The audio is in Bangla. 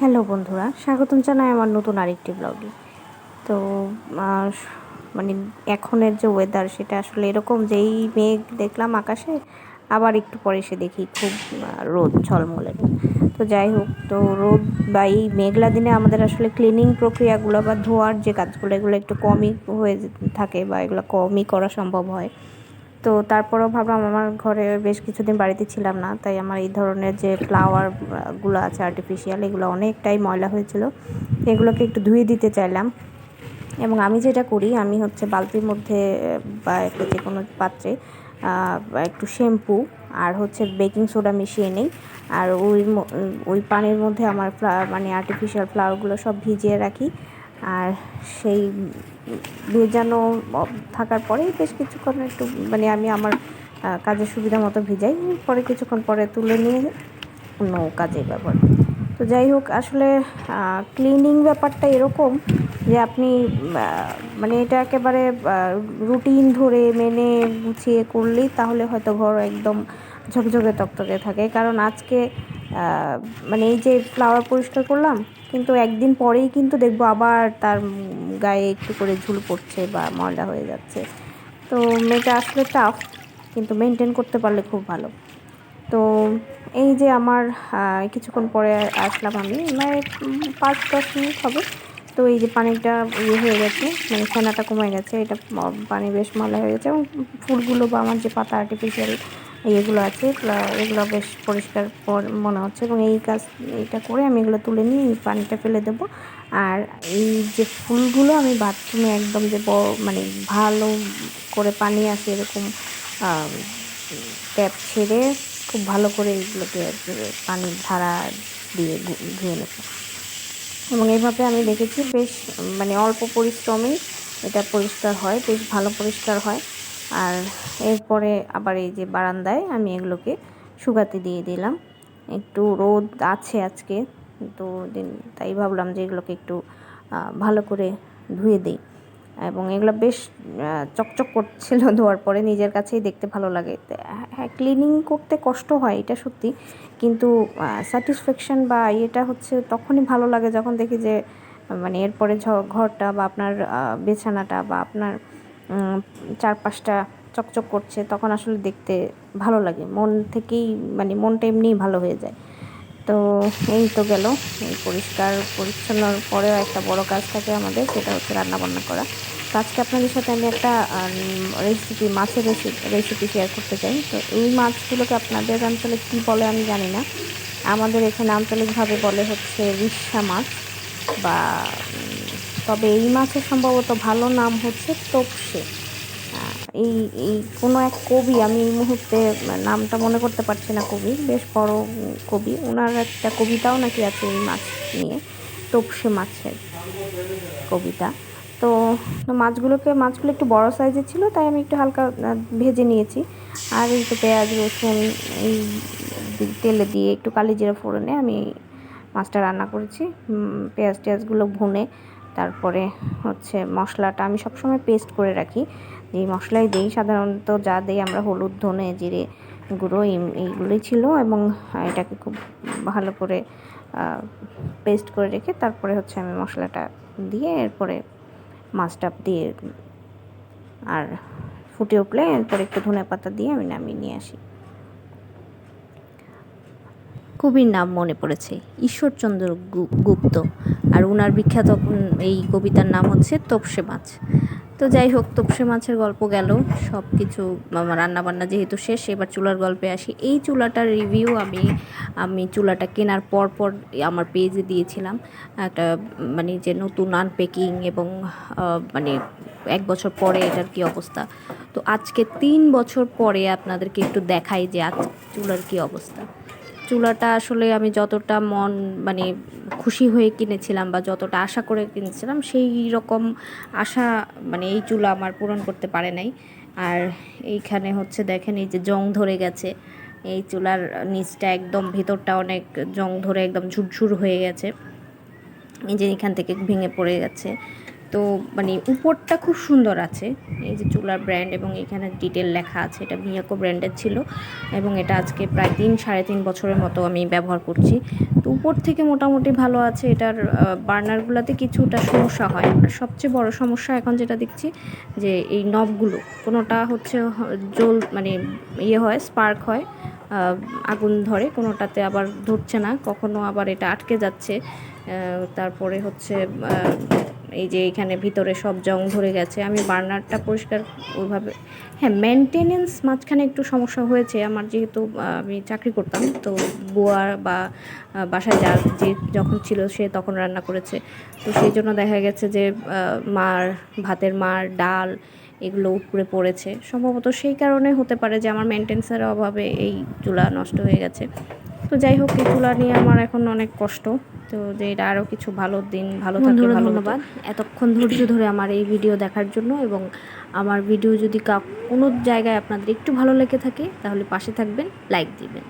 হ্যালো বন্ধুরা, স্বাগতম জানাই আমার নতুন আরেকটি ব্লগে তো মানে এখনের যে ওয়েদার সেটা আসলে এরকম যে এই মেঘ দেখলাম আকাশে, আবার একটু পরে এসে দেখি খুব রোদ, ঝলমলে। তো যাই হোক, তো রোদ বা এই মেঘলা দিনে আমাদের আসলে ক্লিনিং প্রক্রিয়াগুলো বা ধোয়ার যে কাজগুলো, এগুলো একটু কমই হয়ে থাকে বা এগুলো কমই করা সম্ভব হয়। তো তারপরেও ভাবলাম আমার ঘরে বেশ কিছুদিন বাড়িতে ছিলাম না, তাই আমার এই ধরনের যে ফ্লাওয়ারগুলো আছে আর্টিফিশিয়াল এগুলো অনেকটাই ময়লা হয়েছিল। এগুলোকে একটু ধুয়ে দিতে চাইলাম। এবং আমি যেটা করি, আমি হচ্ছে বালতির মধ্যে বা একটা যে কোনো পাত্রে একটু শ্যাম্পু আর হচ্ছে বেকিং সোডা মিশিয়ে নিই। আর ওই ওই পানির মধ্যে আমার ফ্লা- মানে আর্টিফিশিয়াল ফ্লাওয়ারগুলো সব ভিজিয়ে রাখি। আর সেই ভেজানো থাকার পরেই বেশ কিছুক্ষণ একটু মানে আমি আমার কাজের সুবিধা মতো ভিজাই, পরে কিছুক্ষণ পরে তুলে নিয়ে অন্য কাজে ব্যবহার তো যাই হোক, আসলে ক্লিনিং ব্যাপারটা এরকম যে আপনি মানে এটা একেবারে রুটিন ধরে মেনে গুছিয়ে করলেই তাহলে হয়তো ঘর একদম ঝকঝকে তকতকে থাকে। কারণ আজকে মানে এই যে ফ্লাওয়ার পরিষ্কার করলাম, কিন্তু একদিন পরেই কিন্তু দেখব আবার তার গায়ে একটু করে ঝুল পড়ছে বা ময়লা হয়ে যাচ্ছে। তো মেয়েটা আসলে টাফ কিন্তু মেনটেন করতে পারলে খুব ভালো। তো এই যে আমার কিছুক্ষণ পরে আসলাম আমি মানে পাঁচ দশ মিনিট হবে। তো এই যে পানিটা ইয়ে হয়ে গেছে মানে ফেনাটা কমে গেছে, এটা পানি বেশ ময়লা হয়ে গেছে এবং ফুলগুলো বা আমার যে পাতা আর্টিফিশিয়াল এগুলো আছে, এগুলো- বেশ পরিষ্কার পর- মনে হচ্ছে। এবং এই কাজ এটা করে আমি এগুলো তুলে নিয়ে এই পানিটা ফেলে দেবো। আর এই যে ফুলগুলো আমি বাথরুমে একদম যে মানে ভালো করে পানি আসে এরকম ট্যাপ ছেড়ে খুব ভালো করে এইগুলোকে পানির ধারা দিয়ে ধুয়ে নেব। এবং এইভাবে আমি দেখেছি বেশ মানে অল্প পরিশ্রমেই এটা পরিষ্কার হয়, বেশ ভালো পরিষ্কার হয়। আর এরপরে আবার এই যে বারান্দায় আমি এগুলোকে শুকাতে দিয়ে দিলাম। একটু রোদ আছে আজকে, তো দিন তাই ভাবলাম যে এগুলোকে একটু ভালো করে ধুয়ে দিই। এবং এগুলো বেশ চকচক করছিল ধোয়ার পরে নিজের কাছেই দেখতে ভালো লাগে। হ্যাঁ ক্লিনিং করতে কষ্ট হয় এটা সত্যি। কিন্তু স্যাটিসফ্যাকশান বা এটা হচ্ছে তখনই ভালো লাগে যখন দেখি যে মানে এরপরে ঘরটা বা আপনার বিছানাটা বা আপনার চারপাশটা চকচক করছে, তখন আসলে দেখতে ভালো লাগে। মন থেকেই মানে মনটা এমনিই ভালো হয়ে যায়। তো এই তো গেল। এই পরিষ্কার, পরিচ্ছন্নর পরেও একটা বড় কাজ থাকে আমাদের, সেটা হচ্ছে রান্নাবান্না করা। তো আজকে আপনাদের সাথে আমি একটা রেসিপি মাছের রেসিপি শেয়ার করতে চাই। তো এই মাছগুলোকে আপনাদের অঞ্চলে কী বলে আমি জানি না। আমাদের এখানে আঞ্চলিকভাবে বলে হচ্ছে রিসা মাছ বা তবে এই মাছের সম্ভবত ভালো নাম হচ্ছে তোপসে। এই এই কোনো এক কবি, আমি এই মুহূর্তে নামটা মনে করতে পারছি না কবি, বেশ বড় কবি ওনার একটা কবিতাও নাকি আছে এই মাছ নিয়ে, তোপসে মাছের কবিতা। তো তো মাছগুলোকে, মাছগুলো একটু বড় সাইজের ছিল, তাই আমি একটু হালকা ভেজে নিয়েছি। আর এই তো পেঁয়াজ, রসুন, এই তেলে দিয়ে একটু কালি জিরা ফোড়নে আমি মাছটা রান্না করেছি। পেঁয়াজ টেয়াজগুলো ভুনে তারপরে হচ্ছে মশলাটা আমি সবসময় পেস্ট করে রাখি। এই মশলাই দিই সাধারণত যা দিই আমরা হলুদ, ধনে, জিরে গুঁড়ো এইগুলোই ছিল এবং এটাকে খুব ভালো করে পেস্ট করে রেখে তারপরে হচ্ছে আমি মশলাটা দিয়ে এরপরে মাছটা দিয়ে আর ফুটে উঠলে এরপরে একটু ধনে পাতা দিয়ে আমি নামিয়ে নিয়ে আসি। কবির নাম মনে পড়েছে, ঈশ্বরচন্দ্র গুপ্ত। আর ওনার বিখ্যাত এই কবিতার নাম হচ্ছে তপসে মাছ। তো যাই হোক, তপসে মাছের গল্প গেল সব কিছু রান্নাবান্না যেহেতু শেষ, এবার চুলার গল্পে আসি। এই চুলাটার রিভিউ আমি আমি চুলাটা কেনার পর পর আমার পেজে দিয়েছিলাম। একটা মানে যে নতুন আনপ্যাকিং এবং মানে এক বছর পরে এটার কি অবস্থা। তো আজকে তিন বছর পরে আপনাদেরকে একটু দেখাই যে আজ চুলার কি অবস্থা। চুলাটা আসলে আমি যতটা মন মানে খুশি হয়ে কিনেছিলাম বা যতটা আশা করে কিনেছিলাম, সেই রকম আশা মানে এই চুলা আমার পূরণ করতে পারে নাই। আর এইখানে হচ্ছে দেখেন, এই যে জং ধরে গেছে, এই চুলার নিচটা একদম, ভেতরটা অনেক জং ধরে একদম ঝুরঝুর হয়ে গেছে। এই যে এখান থেকে ভেঙে পড়ে গেছে। তো মানে উপরটা খুব সুন্দর আছে। এই যে চুলার ব্র্যান্ড এবং এখানে ডিটেল লেখা আছে, এটা মিয়াকো ব্র্যান্ডের ছিল এবং এটা আজকে প্রায় তিন, সাড়ে তিন বছরের মতো আমি ব্যবহার করছি। তো উপর থেকে মোটামুটি ভালো আছে, এটার বার্নারগুলোতে কিছুটা সমস্যা হয়। আর সবচেয়ে বড় সমস্যা এখন যেটা দেখছি যে এই নবগুলো কোনোটা হচ্ছে জল মানে ইয়ে হয় স্পার্ক হয় আগুন ধরে, কোনোটাতে আবার ধরছে না, কখনো আবার এটা আটকে যাচ্ছে তারপরে হচ্ছে এই যে এখানে ভিতরে সব জং ধরে গেছে। আমি বার্নারটা পরিষ্কার ওইভাবে হ্যাঁ মেনটেনেন্স মাঝখানে একটু সমস্যা হয়েছে। আমার যেহেতু আমি চাকরি করতাম, তো বুয়া বা বাসায় যা যে যখন ছিল সে তখন রান্না করেছে। তো সেই জন্য দেখা গেছে যে মার, ভাতের মার, ডাল এগুলো উপরে পড়েছে। সম্ভবত সেই কারণে হতে পারে যে আমার মেনটেন্সের অভাবে এই চুলা নষ্ট হয়ে গেছে। তো যাই হোক, এই চুলা নিয়ে আমার এখন অনেক কষ্ট। তো যে এটা আরও কিছু ভালো দিন ভালো থাকে ধন্যবাদ। এতক্ষণ ধৈর্য ধরে আমার এই ভিডিও দেখার জন্য এবং আমার ভিডিও যদি কোনো জায়গায় আপনাদের একটু ভালো লেগে থাকে তাহলে পাশে থাকবেন লাইক দিবেন